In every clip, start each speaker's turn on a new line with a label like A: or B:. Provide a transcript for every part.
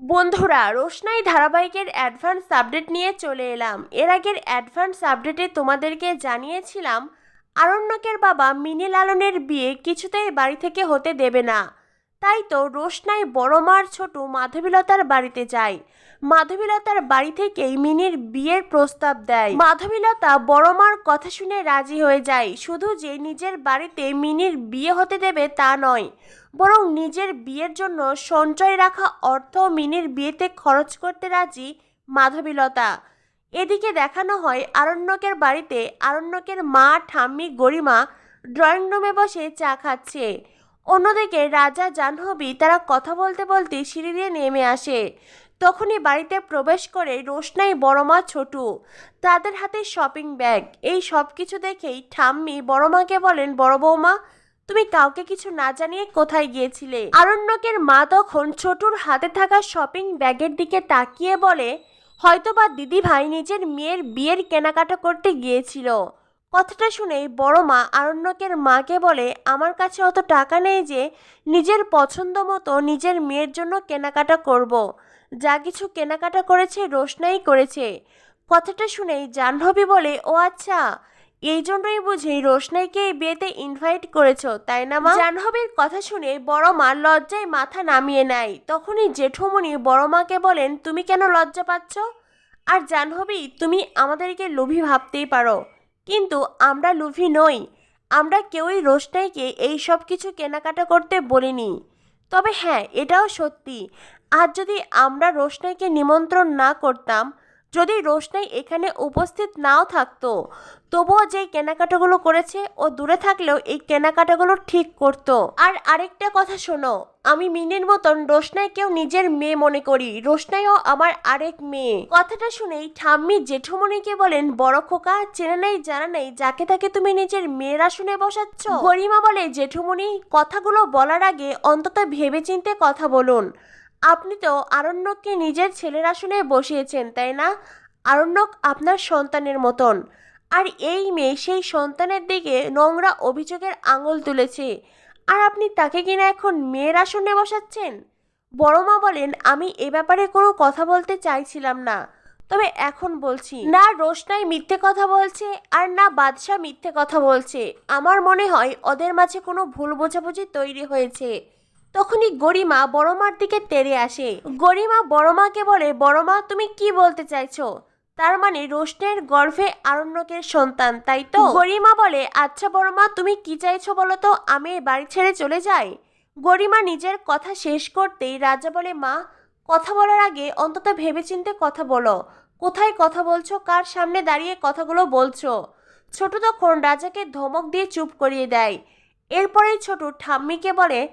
A: বন্ধুরা, রোশনাই ধারাবাহিকের advance update নিয়ে চলে এলাম। এর আগের অ্যাডভান্স আপডেটে তোমাদেরকে জানিয়েছিলাম, আরণ্যকের বাবা মিনি লালনের বিয়ে কিছুতেই বাড়ি থেকে হতে দেবে না। তাই তো রোশনাই বড় মার ছোট মাধবীলতার বাড়িতে যায়। মাধবীলতার বাড়ি থেকেই মিনির বিয়ের প্রস্তাব দেয়। মাধবীলতা বড় মার কথা শুনে রাজি হয়ে যায়। শুধু যে নিজের বাড়িতে মিনির বিয়ে হতে দেবে তা নয়, বরং নিজের বিয়ের জন্য সঞ্চয় রাখা অর্থ মিনির বিয়েতে খরচ করতে রাজি মাধবীলতা। এদিকে দেখানো হয় আরণ্যকের বাড়িতে আরণ্যকের মা, ঠাম্মি, গরিমা ড্রয়িং রুমে বসে চা খাচ্ছে। অন্যদিকে রাজা জাহ্নবী তারা কথা বলতে বলতে সিঁড়ি দিয়ে নেমে আসে। তখনই বাড়িতে প্রবেশ করে রোশনাই বড়মা ছোটু। তাদের হাতে শপিং ব্যাগ এই সব কিছু দেখেই ঠাম্মি বড়মাকে বলেন, বড় বৌমা, তুমি কাউকে কিছু না জানিয়ে কোথায় গিয়েছিলে? আরণ্যকের মা তখন ছোটুর হাতে থাকা শপিং ব্যাগের দিকে তাকিয়ে বলে, হয়তোবা দিদি ভাই নিজের মেয়ের বিয়ের কেনাকাটা করতে গিয়েছিল। কথাটা শুনেই বড় মা আরণ্যকের মাকে বলে, আমার কাছে অত টাকা নেই যে নিজের পছন্দ মতো নিজের মেয়ের জন্য কেনাকাটা করব। যা কিছু কেনাকাটা করেছে রোশনাই করেছে। কথাটা শুনেই জাহ্নবী বলে, ও আচ্ছা এই জন্যই বুঝি রোশনাইকে এই বিয়েতে ইনভাইট করেছ, তাই না মা? জাহ্নবীর কথা শুনে বড় মা লজ্জায় মাথা নামিয়ে নেয়। তখনই জেঠুমনি বড় মাকে বলেন, তুমি কেন লজ্জা পাচ্ছ? আর জাহ্নবী, তুমি আমাদেরকে লোভী ভাবতেই পারো। কিন্তু আমরা লুভি নই। আমরা কেউই রোশনাইকে এই সব কিছু কেনাকাটা করতে বলিনি। তবে হ্যাঁ এটাও সত্যি। আর যদি আমরা রোশনাইকে নিমন্ত্রণ না করতাম যদি রোশনাই এখানে উপস্থিত নাও থাকতো, তবুও যেই কেনাকাটাগুলো করেছে ও দূরে থাকলেও এই কেনাকাটাগুলো ঠিক করতো। আর আরেকটা কথা শোনো, আমি মিনির মতন রোশনাইকেও নিজের মেয়ে মনে করি। রোশনাইও আমার আরেক মেয়ে। কথাটা শুনেই ঠাম্মি জেঠুমনিকে বলেন, বড় খোকা, চেনা নেই, জানা নেই, যাকে তাকে তুমি নিজের মেয়েরা শুনে বসাচ্ছ? গরিমা বলে জেঠুমনি কথাগুলো বলার আগে অন্তত ভেবেচিন্তে কথা বলুন। আপনি তো আরণ্যককে নিজের ছেলের আসনে বসিয়েছেন, তাই না? আরণ্যক আপনার সন্তানের মতন। আর এই মেয়ে সেই সন্তানের দিকে নোংরা অভিযোগের আঙুল তুলেছে। আর আপনি তাকে কিনা এখন মেয়ের আসনে বসাচ্ছেন? বড় মা বলেন, আমি এ ব্যাপারে কোনো কথা বলতে চাইছিলাম না। তবে এখন বলছি, না রোশনাই মিথ্যে কথা বলছে আর না বাদশাহ মিথ্যে কথা বলছে। আমার মনে হয় ওদের মাঝে কোনো ভুল বোঝাবুঝি তৈরি হয়েছে। তখনই গরিমা বড়মার দিকে তেড়ে আসে। গরিমা, বড়মাকে বলে, বড়মা, তুমি কি বলতে চাইছো? তার মানে রোশনের গর্ভে আরণ্যকের সন্তান, তাই তো? গরিমা বলে আচ্ছা বড়মা, তুমি কি চাইছো বলো তো? আমি বাড়ি ছেড়ে চলে যাই। গরিমা নিজের কথা শেষ করতেই রাজা বলে, মা, কথা বলার আগে অন্তত ভেবেচিন্তে কথা বলো। কোথায় কথা বলছো? কার সামনে দাঁড়িয়ে কথাগুলো বলছো? ছোট তখন রাজাকে ধমক দিয়ে চুপ করিয়ে দেয়। এরপরেই ছোট ঠাম্মিকে বলে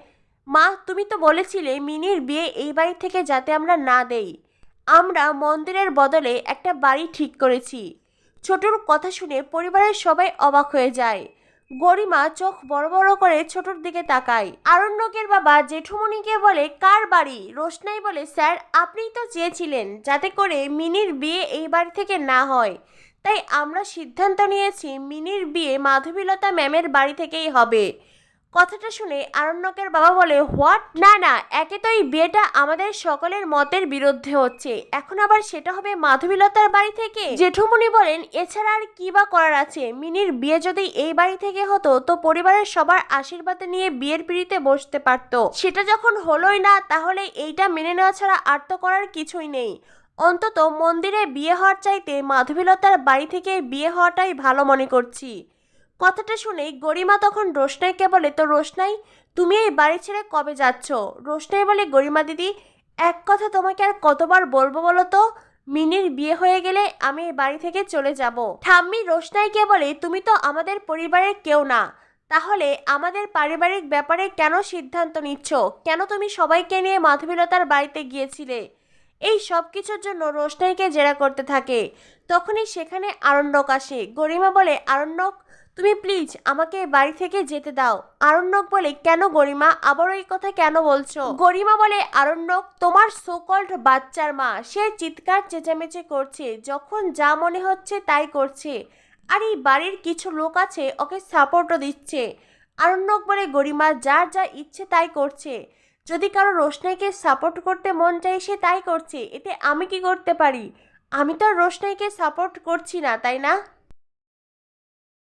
A: মা, তুমি তো বলেছিলে মিনির বিয়ে এই বাড়ি থেকে যাতে আমরা না দেই। আমরা মন্দিরের বদলে একটা বাড়ি ঠিক করেছি। ছোটর কথা শুনে পরিবারের সবাই অবাক হয়ে যায়। গরিমা চোখ বড় বড় করে ছোটর দিকে তাকায়। আরণ্যকের বাবা জেঠুমনিকে বলে, কার বাড়ি? রোশনাই বলে, স্যার, আপনিই তো চেয়েছিলেন যাতে করে মিনির বিয়ে এই বাড়ি থেকে না হয়। তাই আমরা সিদ্ধান্ত নিয়েছি মিনির বিয়ে মাধবীলতা ম্যামের বাড়ি থেকেই হবে। কথাটা শুনে আরণ্যকের বাবা বলে, হোয়াট? না না, একে তো এই বিয়েটা আমাদের সকলের মতের বিরুদ্ধে হচ্ছে। এখন আবার সেটা হবে মাধবীলতার বাড়ি থেকে? জেঠুমনি বলেন, এছাড়া আর কি বা করার আছে? মিনির বিয়ে যদি এই বাড়ি থেকে হতো, তো পরিবারের সবার আশীর্বাদ নিয়ে বিয়ের পিড়িতে বসতে পারতো। সেটা যখন হলোই না, তাহলে এইটা মেনে নেওয়া ছাড়া আর তো করার কিছুই নেই। অন্তত মন্দিরে বিয়ে হওয়ার চাইতে মাধবীলতার বাড়ি থেকে বিয়ে হওয়াটাই ভালো মনে করছি। কথাটা শুনেই গরিমা তখন রোশনাইকে বলে, তো রোশনাই, তুমি এই বাড়ি ছেড়ে কবে যাচ্ছ? রোশনাই বলে, গরিমা দিদি, এক কথা তোমাকে আর কতবার বলব বলো তো? মিনির বিয়ে হয়ে গেলে আমি এই বাড়ি থেকে চলে যাব। ঠাম্মি রোশনাইকে বলে, তুমি তো আমাদের পরিবারের কেউ না। তাহলে আমাদের পারিবারিক ব্যাপারে কেন সিদ্ধান্ত নিচ্ছ? কেন তুমি সবাইকে নিয়ে মাধবীলতার বাড়িতে গিয়েছিলে? এই সব কিছুর জন্য রোশনাইকে জেরা করতে থাকে। তখনই সেখানে আরণ্যক আসে। গরিমা বলে, আরণ্যক তুমি প্লিজ আমাকে বাড়ি থেকে যেতে দাও। আরণ্যক বলে, কেন গরিমা? আবার ওই কথা কেন বলছো? গরিমা বলে, আরণ্যক, তোমার সোকল্ড বাচ্চার মা, সে চিৎকার চেঁচামেচি করছে। যখন যা মনে হচ্ছে তাই করছে। আর এই বাড়ির কিছু লোক আছে, ওকে সাপোর্টও দিচ্ছে। আরণ্যক বলে, গরিমা, যার যা ইচ্ছে তাই করছে। যদি কারও রোশনাইকে সাপোর্ট করতে মন চাই সে তাই করছে। এতে আমি কি করতে পারি? আমি তো রোশনাইকে সাপোর্ট করছি না, তাই না?